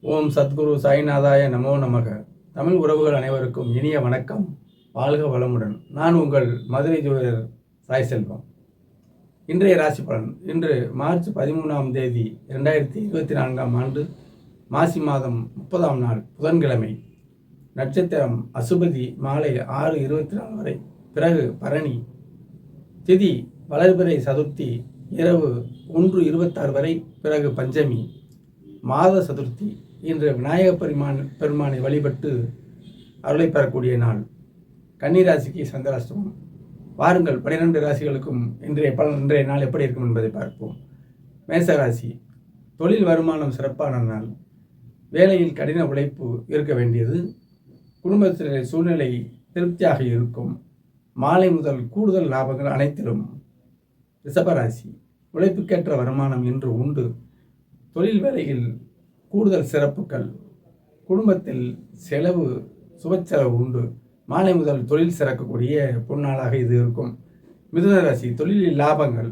ஓம் சத்குரு சாய்நாதாய நமோ நமக. தமிழ் உறவுகள் அனைவருக்கும் இனிய வணக்கம். வாழ்க வளமுடன். நான் உங்கள் மதுரை ஜோதிடர் சாய் செல்வம். இன்றைய ராசி பலன். இன்று மார்ச் பதிமூணாம் தேதி இரண்டாயிரத்தி இருபத்தி நான்காம் ஆண்டு மாசி மாதம் முப்பதாம் நாள் புதன்கிழமை. நட்சத்திரம் அசுபதி மாலை ஆறு இருபத்தி நாலு வரை. பிறகு பரணி. திதி வளர்பிறை சதுர்த்தி இரவு ஒன்று இருபத்தாறு வரை. பிறகு பஞ்சமி. மாத சதுர்த்தி இன்று விநாயக பெருமான் பெருமானை வழிபட்டு அருளை பெறக்கூடிய நாள். கன்னிராசிக்கு சந்திராஷ்டமம். வாருங்கள் பன்னிரெண்டு ராசிகளுக்கும் இன்றைய பலன் இன்றைய நாள் எப்படி இருக்கும் என்பதை பார்ப்போம். மேசராசி தொழில் வருமானம் சிறப்பான நாள். வேலையில் கடின உழைப்பு இருக்க வேண்டியது. குடும்பத்தினுடைய சூழ்நிலை திருப்தியாக இருக்கும். மாலை முதல் கூடுதல் லாபங்கள் அனைத்திலும். ரிஷபராசி உழைப்புக்கேற்ற வருமானம் இன்று உண்டு. தொழில் வேலையில் கூடுதல் சிறப்புகள். குடும்பத்தில் செலவு சுபச்செலவு உண்டு. மாலை முதல் தொழில் சிறக்கக்கூடிய பொன்னாளாக இது இருக்கும். மிதுன ராசி தொழிலில் லாபங்கள்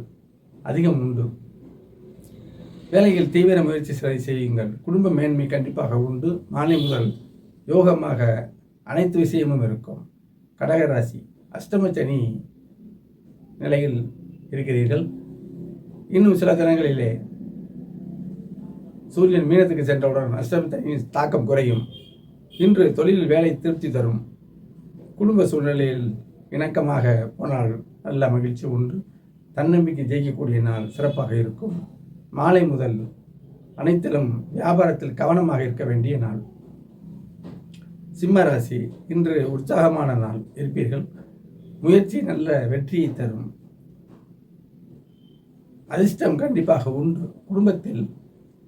அதிகம் உண்டு. வேலையில் தீவிர முயற்சி செய்யுங்கள். குடும்ப மேன்மை கண்டிப்பாக உண்டு. மாலை முதல் யோகமாக அனைத்து விஷயமும் இருக்கும். கடகராசி அஷ்டமச்சனி நிலையில் இருக்கிறீர்கள். இன்னும் சில தினங்களிலே சூரியன் மீனத்துக்கு சென்றவுடன் அஷ்டமத்தனியின் தாக்கம் குறையும். இன்று தொழில் வேலை திருப்தி தரும். குடும்ப சூழ்நிலையில் இணக்கமாக போனால் நல்ல மகிழ்ச்சி உண்டு. தன்னம்பிக்கை ஜெயிக்கக்கூடிய நாள் சிறப்பாக இருக்கும். மாலை முதல் அனைத்திலும் வியாபாரத்தில் கவனமாக இருக்க வேண்டிய நாள். சிம்ம ராசி இன்று உற்சாகமான நாள். இருப்பீர்கள். முயற்சி நல்ல வெற்றியை தரும். அதிர்ஷ்டம் கண்டிப்பாக உண்டு. குடும்பத்தில்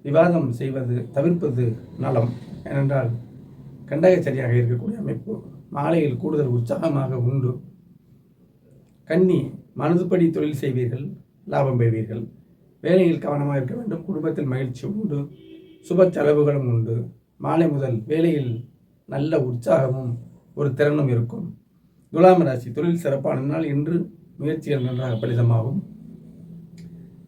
விவாதம் செய்வது தவிர்ப்பது நலம். ஏனென்றால் கண்டகச்சரியாக இருக்கக்கூடிய அமைப்பு மாலையில் கூடுதல் உற்சாகமாக உண்டு. கன்னி மனதுபடி தொழில் செய்வீர்கள் லாபம் பெறுவீர்கள். வேலையில் கவனமாக இருக்க வேண்டும் குடும்பத்தில் மகிழ்ச்சி உண்டு சுப செலவுகளும் உண்டு. மாலை முதல் வேலையில் நல்ல உற்சாகமும் ஒரு திறனும் இருக்கும். துலாம் ராசி தொழில் சிறப்பான நாள் இன்று முயற்சிகள் நன்றாக பலிதமாகும்.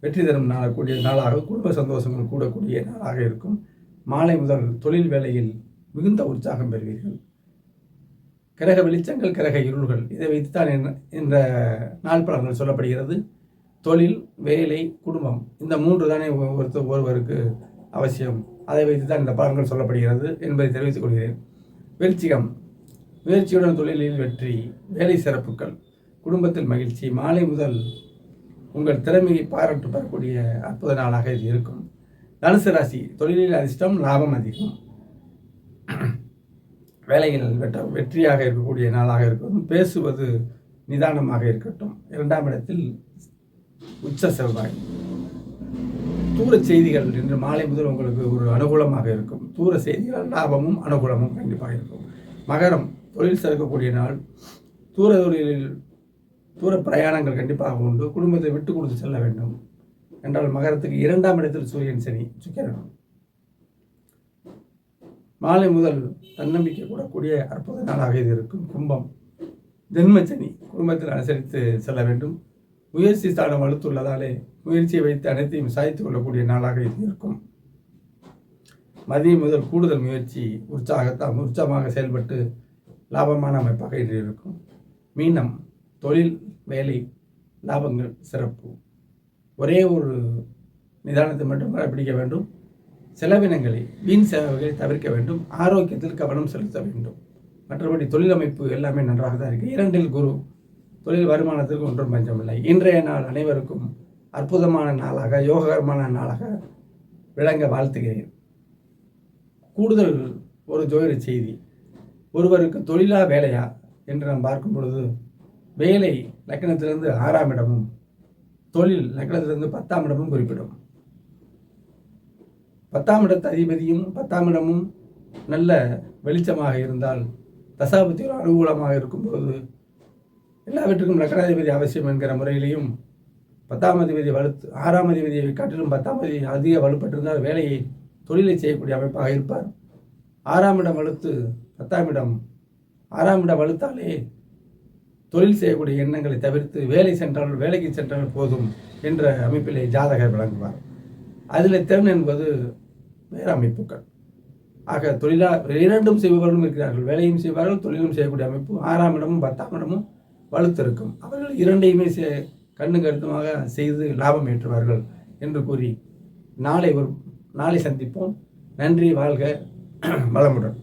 வெற்றி தரும் நாளக்கூடிய நாளாக குடும்ப சந்தோஷங்கள் கூடக்கூடிய நாளாக இருக்கும். மாலை முதல் தொழில் வேலையில் மிகுந்த உற்சாகம் பெறுவீர்கள். கிரக வெளிச்சங்கள் கிரக இருள்கள் இதை வைத்துத்தான் என்ன- என்ற நாள் பலன்கள் சொல்லப்படுகிறது. தொழில் வேலை குடும்பம் இந்த மூன்று தானே ஒருத்தர் ஒருவருக்கு அவசியம். அதை வைத்து தான் இந்த பலன்கள் சொல்லப்படுகிறது என்பதை தெரிவித்துக் கொள்கிறேன். விருச்சிகம். முயற்சியுடன் தொழிலில் வெற்றி வேலை சிறப்புகள் குடும்பத்தில் மகிழ்ச்சி மாலை முதல் உங்கள் திறமையை பாராட்டு பெறக்கூடிய அற்புத நாளாக இது இருக்கும். தனுசு ராசி தொழிலில் அதிர்ஷ்டம் லாபம் அதிகம். வேலையில் வெட்ட வெற்றியாக இருக்கக்கூடிய நாளாக இருக்கட்டும் பேசுவது நிதானமாக இருக்கட்டும். இரண்டாம் இடத்தில் உச்ச செவ்வாய். தூர செய்திகள் இன்று மாலை முதல் உங்களுக்கு ஒரு அனுகூலமாக இருக்கும். தூர செய்திகள் லாபமும் அனுகூலமும் கண்டிப்பாக இருக்கும். மகரம் தொழில் சிறக்கக்கூடிய நாள். தூர தொழிலில் தூர பிரயாணங்கள் கண்டிப்பாக உண்டு. குடும்பத்தை விட்டு கொடுத்து செல்ல வேண்டும். என்றால் மகரத்துக்கு இரண்டாம் இடத்தில் சூரியன் சனி சுக்கிரன். மாலை முதல் தன்னம்பிக்கை கூடக்கூடிய அற்புத நாளாக இது இருக்கும். கும்பம் ஜென்மச்சனி குடும்பத்தில் அனுசரித்து செல்ல வேண்டும். முயற்சி ஸ்தானம் வலுத்துள்ளதாலே முயற்சியை வைத்து அனைத்தையும் சாய்த்து கொள்ளக்கூடிய நாளாக இது இருக்கும். மதியம் முதல் கூடுதல் முயற்சி உற்சாகத்தான் உற்சாகமாக செயல்பட்டு லாபமான அமைப்பாக இது இருக்கும். மீனம் தொழில் வேலை லாபங்கள் சிறப்பு. ஒரே ஒரு நிதானத்தை மட்டும் கடைபிடிக்க வேண்டும். செலவினங்களை வீண் செலவுகளை தவிர்க்க வேண்டும். ஆரோக்கியத்தில் கவனம் செலுத்த வேண்டும். மற்றபடி தொழில் அமைப்பு எல்லாமே நன்றாக தான் இருக்குது இரண்டில் குரு தொழில் வருமானத்திற்கு ஒன்றும் பஞ்சமில்லை. இன்றைய நாள் அனைவருக்கும் அற்புதமான நாளாக யோககரமான நாளாக விளங்க வாழ்த்துகிறேன். கூடுதல் ஒரு ஜோதிட செய்தி. ஒருவருக்கு தொழிலா வேலையா என்று நாம் பார்க்கும் பொழுது வேலை லக்கணத்திலிருந்து ஆறாம் இடமும் தொழில் லக்கணத்திலிருந்து பத்தாம் இடமும் குறிப்பிடும். பத்தாம் இடத்து அதிபதியும் பத்தாம் இடமும் நல்ல வெளிச்சமாக இருந்தால் தசாபத்தியில் அனுகூலமாக இருக்கும்போது எல்லாவற்றுக்கும் லக்கணாதிபதி அவசியம் என்கிற முறையிலையும் பத்தாம் அதிபதி வலுத்து ஆறாம் அதிபதியை காட்டிலும் பத்தாம் அதிபதி அதிக வலுப்பட்டிருந்தால் வேலையை தொழிலை செய்யக்கூடிய அமைப்பாக இருப்பார். ஆறாம் இடம் வலுத்து பத்தாம் இடம் ஆறாம் இடம் வலுத்தாலே தொழில் செய்யக்கூடிய எண்ணங்களை தவிர்த்து வேலை சென்றால் வேலைக்கு சென்றால் போதும் என்ற அமைப்பிலே ஜாதகர் விளங்குவார். அதில் திறன் என்பது வேறு அமைப்புகள். ஆக தொழிலா இரண்டும் செய்பவர்களும் இருக்கிறார்கள். வேலையும் செய்வார்கள் தொழிலும் செய்யக்கூடிய அமைப்பு ஆறாம் இடமும் பத்தாம் இடமும் வலுத்திருக்கும். அவர்கள் இரண்டையுமே செ- கண்ணு கருத்துமாக செய்து லாபம் ஏற்றுவார்கள் என்று கூறி நாளை ஒரு நாளை சந்திப்போம். நன்றி வாழ்க வளமுடன்.